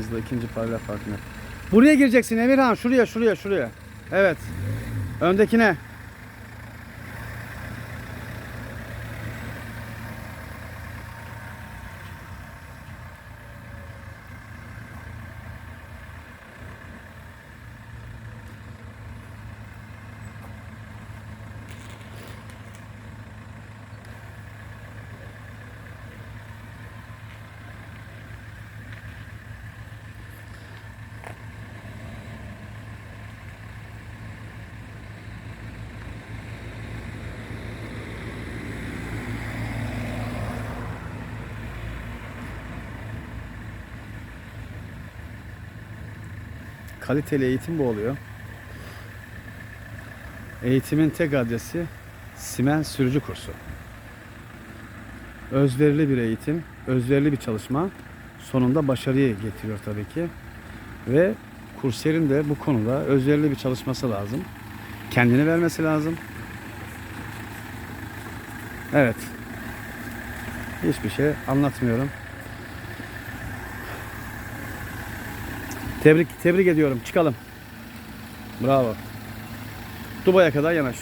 arkamızda ikinci paralel farkına. Buraya gireceksin Emirhan. Şuraya şuraya şuraya. Evet. Öndekine. Kaliteli eğitim bu oluyor. Eğitimin tek adresi Simen Sürücü Kursu. Özverili bir eğitim, özverili bir çalışma sonunda başarıyı getiriyor tabii ki. Ve kursiyerin de bu konuda özverili bir çalışması lazım. Kendini vermesi lazım. Evet. Hiçbir şey anlatmıyorum. Tebrik tebrik ediyorum. Çıkalım. Bravo. Dubai'ye kadar yanaş.